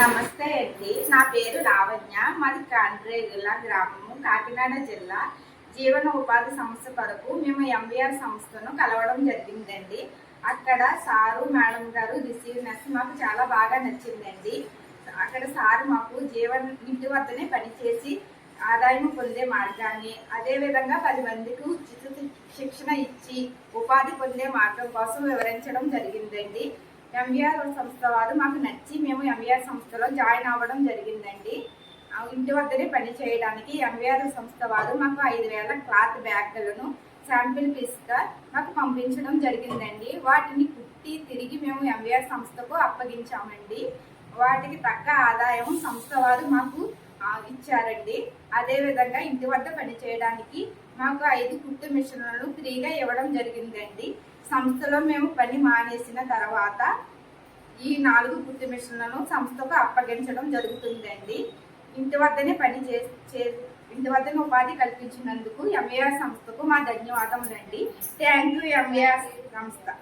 నమస్తే అండి. నా పేరు లావణ్య మాది కాండ్రేగుల గ్రామము కాకినాడ జిల్లా. జీవన ఉపాధి సంస్థ కొరకు మేము ఎంబీఆర్ సంస్థను కలవడం జరిగిందండి. అక్కడ సారు మేడం గారు రిసీవ్నెస్ మాకు చాలా బాగా నచ్చిందండి. అక్కడ సారు మాకు జీవన ఇంటి వద్దనే పనిచేసి ఆదాయం పొందే మార్గాన్ని అదేవిధంగా పది మందికి ఉచిత శిక్షణ ఇచ్చి ఉపాధి పొందే మార్గం కోసం వివరించడం జరిగిందండి. ఎంవిఆర్ సంస్థ వారు మాకు నచ్చి మేము ఎంవీఆర్ సంస్థలో జాయిన్ అవ్వడం జరిగిందండి. ఇంటి వద్దనే పని చేయడానికి ఎంవీఆర్ సంస్థ వారు మాకు ఐదు వేల క్లాత్ బ్యాగులను శాంపిల్ పీస్గా మాకు పంపించడం జరిగిందండి. వాటిని కుట్టి తిరిగి మేము ఎంవీఆర్ సంస్థకు అప్పగించామండి. వాటికి తగ్గ ఆదాయం సంస్థ వారు మాకు ఇచ్చారండి. అదేవిధంగా ఇంటి వద్ద పని చేయడానికి మాకు ఐదు కుట్టు మిషన్లను ఫ్రీగా ఇవ్వడం జరిగిందండి. సంస్థలో మేము పని మానేసిన తర్వాత ఈ నాలుగు కుట్టు మిషన్లను సంస్థకు అప్పగించడం జరుగుతుందండి. ఇంటి వద్దనే పని చే చే- ఇంటి వద్దనే ఉపాధి కల్పించినందుకు ఎంఏఆర్ సంస్థకు మా ధన్యవాదములండి. థ్యాంక్ యూ ఎంఏఆర్ సంస్థ.